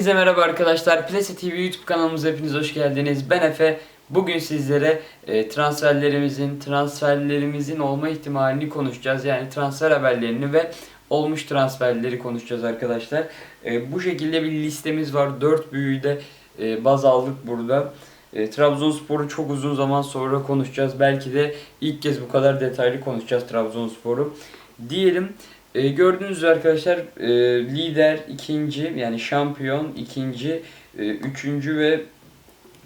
Herkese merhaba arkadaşlar. Plase TV YouTube kanalımıza hepiniz hoş geldiniz. Ben Efe. Bugün sizlere e, transferlerimizin, transferlerimizin olma ihtimalini konuşacağız. Yani transfer haberlerini ve olmuş transferleri konuşacağız arkadaşlar. E, bu şekilde bir listemiz var. 4 büyüğü de e, baz aldık burada. E, Trabzonspor'u çok uzun zaman sonra konuşacağız. Belki de ilk kez bu kadar detaylı konuşacağız Trabzonspor'u. Diyelim e, gördüğünüz arkadaşlar e, lider ikinci yani şampiyon ikinci, e, üçüncü ve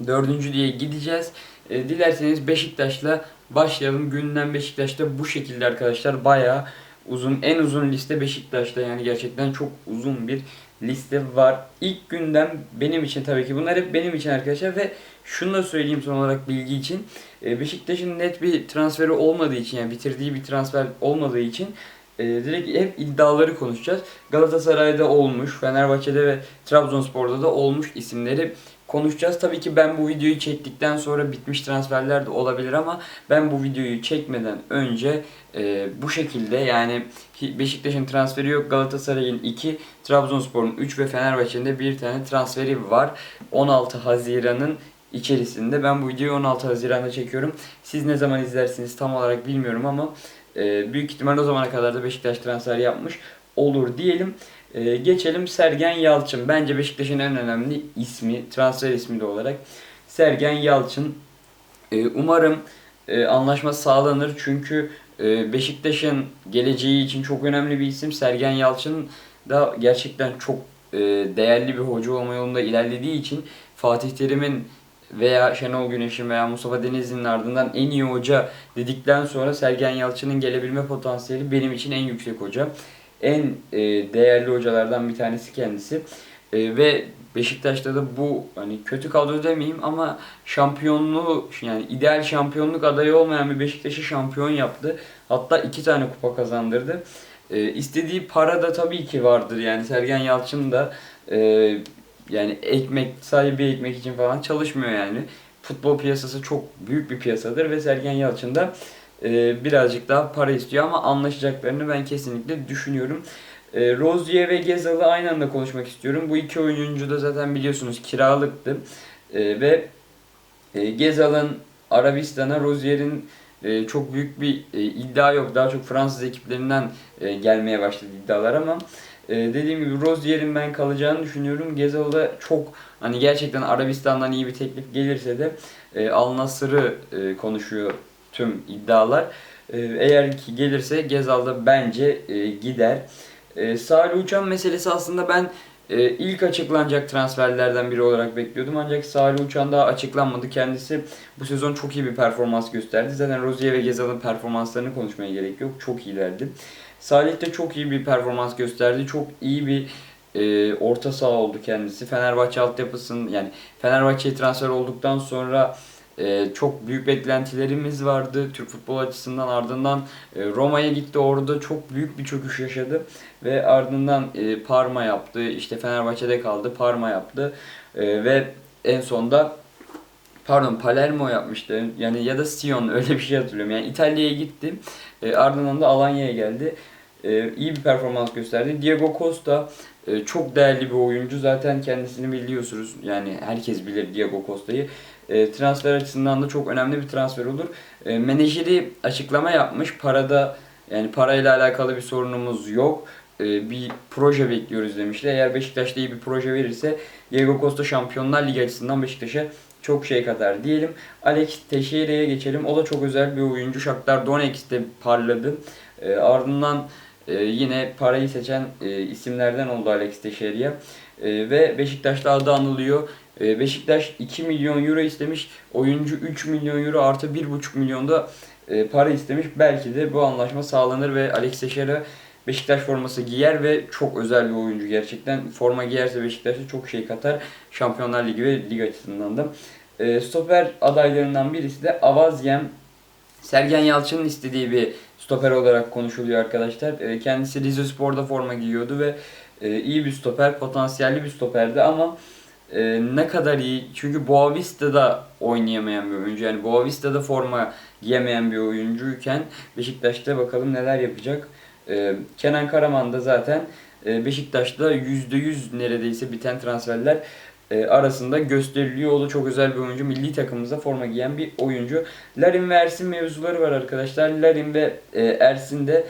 dördüncü diye gideceğiz. E, dilerseniz Beşiktaş'la başlayalım. Günden Beşiktaş'ta bu şekilde arkadaşlar bayağı uzun en uzun liste Beşiktaş'ta yani gerçekten çok uzun bir liste var. İlk günden benim için tabii ki bunlar hep benim için arkadaşlar ve şunu da söyleyeyim son olarak bilgi için. E, Beşiktaş'ın net bir transferi olmadığı için yani bitirdiği bir transfer olmadığı için e, direkt hep iddiaları konuşacağız. Galatasaray'da olmuş, Fenerbahçe'de ve Trabzonspor'da da olmuş isimleri konuşacağız. Tabii ki ben bu videoyu çektikten sonra bitmiş transferler de olabilir ama ben bu videoyu çekmeden önce e, bu şekilde yani Beşiktaş'ın transferi yok. Galatasaray'ın 2, Trabzonspor'un 3 ve Fenerbahçe'nin de bir tane transferi var. 16 Haziran'ın içerisinde. Ben bu videoyu 16 Haziran'da çekiyorum. Siz ne zaman izlersiniz tam olarak bilmiyorum ama e, büyük ihtimal o zamana kadar da Beşiktaş transfer yapmış olur diyelim. E, geçelim Sergen Yalçın. Bence Beşiktaş'ın en önemli ismi, transfer ismi de olarak Sergen Yalçın. E, umarım anlaşma sağlanır çünkü Beşiktaş'ın geleceği için çok önemli bir isim. Sergen Yalçın da gerçekten çok değerli bir hoca olma yolunda ilerlediği için Fatih Terim'in veya Şenol Güneş'in veya Mustafa Denizli'nin ardından en iyi hoca dedikten sonra Sergen Yalçın'ın gelebilme potansiyeli benim için en yüksek hoca. En e, değerli hocalardan bir tanesi kendisi. E, ve Beşiktaş'ta da bu hani kötü kadro demeyeyim ama şampiyonluğu yani ideal şampiyonluk adayı olmayan bir Beşiktaş'ı şampiyon yaptı. Hatta iki tane kupa kazandırdı. E, istediği para da tabii ki vardır yani Sergen Yalçın da e, yani ekmek sadece bir ekmek için falan çalışmıyor yani. Futbol piyasası çok büyük bir piyasadır ve Sergen Yalçın da e, birazcık daha para istiyor ama anlaşacaklarını ben kesinlikle düşünüyorum. E, Rozier ve Gezal'ı aynı anda konuşmak istiyorum. Bu iki oyuncu da zaten biliyorsunuz kiralıktı. E, ve e, Gezal'ın Arabistan'a, Rozier'in e, çok büyük bir e, iddia yok. Daha çok Fransız ekiplerinden e, gelmeye başladı iddialar ama e, dediğim gibi Rozier'in ben kalacağını düşünüyorum. Gezal'da çok hani gerçekten Arabistan'dan iyi bir teklif gelirse de e, Al Nassr'ı e, konuşuyor tüm iddialar. E, eğer ki gelirse Gezal'da bence e, gider. E, Salih Uçan meselesi aslında ben e, ilk açıklanacak transferlerden biri olarak bekliyordum. Ancak Salih Uçan daha açıklanmadı. Kendisi bu sezon çok iyi bir performans gösterdi. Zaten Rozier ve Gezal'ın performanslarını konuşmaya gerek yok. Çok iyilerdi. Salih de çok iyi bir performans gösterdi. Çok iyi bir e, orta saha oldu kendisi. Fenerbahçe altyapısının yani Fenerbahçe'ye transfer olduktan sonra e, çok büyük beklentilerimiz vardı Türk futbol açısından. Ardından e, Roma'ya gitti. Orada çok büyük bir çöküş yaşadı ve ardından e, Parma yaptı. İşte Fenerbahçe'de kaldı. Parma yaptı. E, ve en sonda pardon Palermo yapmıştı. Yani ya da Sion öyle bir şey hatırlıyorum. Yani İtalya'ya gitti. E, ardından da Alanya'ya geldi. E, iyi bir performans gösterdi. Diego Costa e, çok değerli bir oyuncu. Zaten kendisini biliyorsunuz. Yani herkes bilir Diego Costa'yı. E, transfer açısından da çok önemli bir transfer olur. E, menajeri açıklama yapmış. Parada yani parayla alakalı bir sorunumuz yok. E, bir proje bekliyoruz demişler. Eğer Beşiktaş'ta iyi bir proje verirse Diego Costa Şampiyonlar Ligi açısından Beşiktaş'a çok şey katar diyelim. Alex Teixeira'ya geçelim. O da çok özel bir oyuncu. Shakhtar Donetsk'te parladı. E, ardından e, yine parayı seçen e, isimlerden oldu Alex Teixeira. E, ve Beşiktaş'ta adı anılıyor. E, Beşiktaş 2 milyon euro istemiş. Oyuncu 3 milyon euro artı 1,5 milyonda e, para istemiş. Belki de bu anlaşma sağlanır ve Alex Teixeira Beşiktaş forması giyer ve çok özel bir oyuncu gerçekten. Forma giyerse Beşiktaş'a çok şey katar. Şampiyonlar Ligi ve lig açısından da. E, stoper adaylarından birisi de Avazyem. Sergen Yalçın'ın istediği bir stoper olarak konuşuluyor arkadaşlar. E, kendisi Rize Spor'da forma giyiyordu ve e, iyi bir stoper, potansiyelli bir stoperdi ama e, ne kadar iyi çünkü Boavista'da oynayamayan bir oyuncu yani Boavista'da forma giyemeyen bir oyuncuyken Beşiktaş'ta bakalım neler yapacak. E, Kenan Karaman da zaten e, Beşiktaş'ta %100 neredeyse biten transferler e, arasında gösteriliyor. O da çok özel bir oyuncu. Milli takımımıza forma giyen bir oyuncu. Larin ve Ersin mevzuları var arkadaşlar. Larin ve e, Ersin de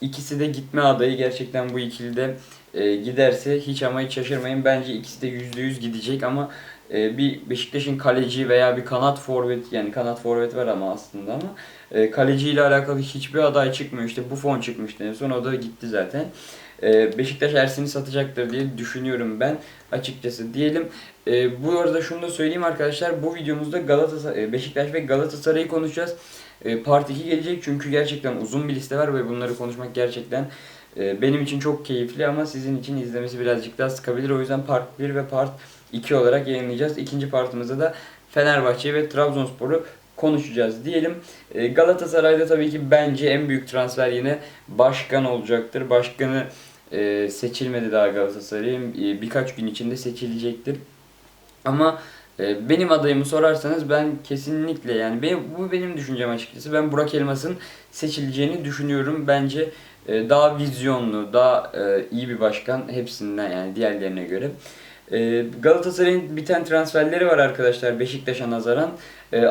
ikisi de gitme adayı. Gerçekten bu ikilide e, giderse hiç ama hiç şaşırmayın. Bence ikisi de %100 gidecek ama e, bir Beşiktaş'ın kaleci veya bir kanat forvet yani kanat forvet var ama aslında ama e, kaleci ile alakalı hiçbir aday çıkmıyor. İşte Buffon çıkmıştı en son o da gitti zaten. Beşiktaş Ersin'i satacaktır diye düşünüyorum ben açıkçası. Diyelim bu arada şunu da söyleyeyim arkadaşlar bu videomuzda Galatasaray, Beşiktaş ve Galatasaray'ı konuşacağız. E, Part 2 gelecek çünkü gerçekten uzun bir liste var ve bunları konuşmak gerçekten benim için çok keyifli ama sizin için izlemesi birazcık daha sıkabilir. O yüzden Part 1 ve Part 2 olarak yayınlayacağız. İkinci partımızda da Fenerbahçe ve Trabzonspor'u konuşacağız diyelim. E, Galatasaray'da tabii ki bence en büyük transfer yine başkan olacaktır. Başkanı e, seçilmedi daha Galatasaray'ın. E, birkaç gün içinde seçilecektir. Ama e, benim adayımı sorarsanız ben kesinlikle yani benim, bu benim düşüncem açıkçası. Ben Burak Elmas'ın seçileceğini düşünüyorum. Bence e, daha vizyonlu, daha e, iyi bir başkan hepsinden yani diğerlerine göre. E, Galatasaray'ın biten transferleri var arkadaşlar Beşiktaş'a nazaran.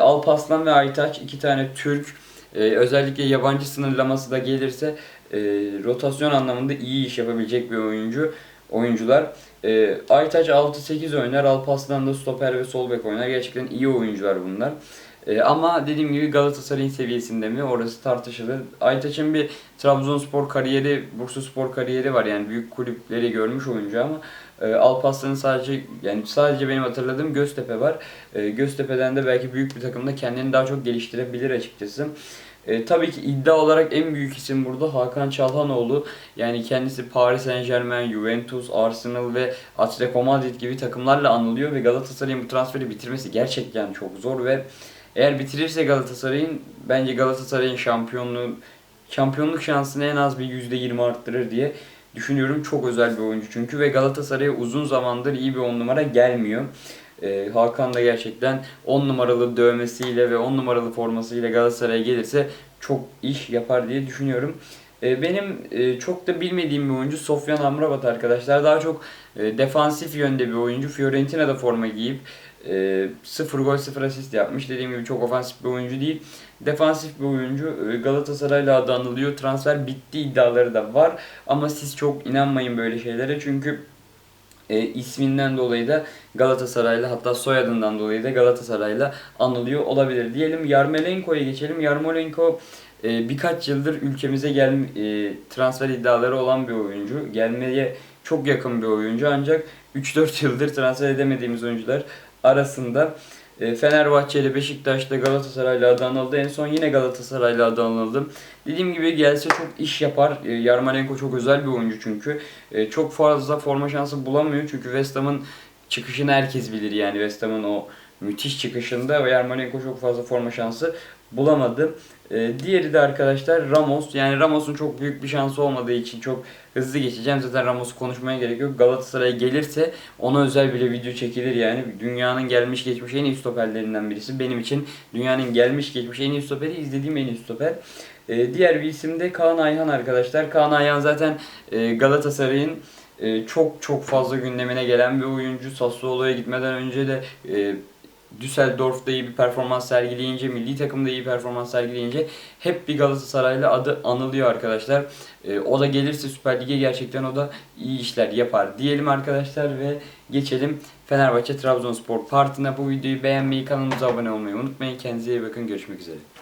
Alpaslan ve Aytaç iki tane Türk. Özellikle yabancı sınırlaması da gelirse rotasyon anlamında iyi iş yapabilecek bir oyuncu oyuncular. Aytaç 6-8 oynar, Alpaslan da stoper ve sol bek oynar. Gerçekten iyi oyuncular bunlar. E, ama dediğim gibi Galatasaray'ın seviyesinde mi orası tartışılır. Aytaç'ın bir Trabzonspor kariyeri, Bursaspor kariyeri var yani büyük kulüpleri görmüş oyuncu ama e, Alparslan'ın sadece yani sadece benim hatırladığım Göztepe var. E, Göztepe'den de belki büyük bir takımda kendini daha çok geliştirebilir açıkçası. E, tabii ki iddia olarak en büyük isim burada Hakan Çalhanoğlu. Yani kendisi Paris Saint Germain, Juventus, Arsenal ve Atletico Madrid gibi takımlarla anılıyor ve Galatasaray'ın bu transferi bitirmesi gerçekten çok zor ve eğer bitirirse Galatasaray'ın bence Galatasaray'ın şampiyonluğu şampiyonluk şansını en az bir %20 arttırır diye düşünüyorum. Çok özel bir oyuncu çünkü ve Galatasaray'a uzun zamandır iyi bir 10 numara gelmiyor. Ee, Hakan da gerçekten 10 numaralı dövmesiyle ve 10 numaralı formasıyla Galatasaray'a gelirse çok iş yapar diye düşünüyorum. Ee, benim e, çok da bilmediğim bir oyuncu Sofyan Amrabat arkadaşlar. Daha çok e, defansif yönde bir oyuncu. Fiorentina'da forma giyip e, 0 gol 0 asist yapmış. Dediğim gibi çok ofansif bir oyuncu değil. Defansif bir oyuncu. E, Galatasaray'la adı anılıyor. Transfer bitti iddiaları da var. Ama siz çok inanmayın böyle şeylere. Çünkü e, isminden dolayı da Galatasaray'la hatta soyadından dolayı da Galatasaray'la anılıyor olabilir. Diyelim Yarmolenko'ya geçelim. Yarmolenko e, birkaç yıldır ülkemize gel e, transfer iddiaları olan bir oyuncu. Gelmeye çok yakın bir oyuncu ancak 3-4 yıldır transfer edemediğimiz oyuncular arasında. E, Fenerbahçe ile Beşiktaş'ta Galatasaray'la adı anıldı. En son yine Galatasaray'la adı anıldı. Dediğim gibi gelse çok iş yapar. E, Yarmolenko çok özel bir oyuncu çünkü. E, çok fazla forma şansı bulamıyor. Çünkü West Ham'ın çıkışını herkes bilir yani West Ham'ın o müthiş çıkışında ve Yarmolenko çok fazla forma şansı bulamadı. E, diğeri de arkadaşlar Ramos. Yani Ramos'un çok büyük bir şansı olmadığı için çok hızlı geçeceğim. Zaten Ramos'u konuşmaya gerek yok. Galatasaray'a gelirse ona özel bile video çekilir yani. Dünyanın gelmiş geçmiş en iyi stoperlerinden birisi. Benim için dünyanın gelmiş geçmiş en iyi stoperi izlediğim en iyi stoper. E, diğer bir isim de Kaan Ayhan arkadaşlar. Kaan Ayhan zaten e, Galatasaray'ın e, çok çok fazla gündemine gelen bir oyuncu. Sassuolo'ya gitmeden önce de e, Düsseldorf'ta iyi bir performans sergileyince, milli takımda iyi performans sergileyince hep bir Galatasaraylı adı anılıyor arkadaşlar. E, o da gelirse Süper Lig'e gerçekten o da iyi işler yapar diyelim arkadaşlar ve geçelim Fenerbahçe Trabzonspor partına. Bu videoyu beğenmeyi, kanalımıza abone olmayı unutmayın. Kendinize iyi bakın. Görüşmek üzere.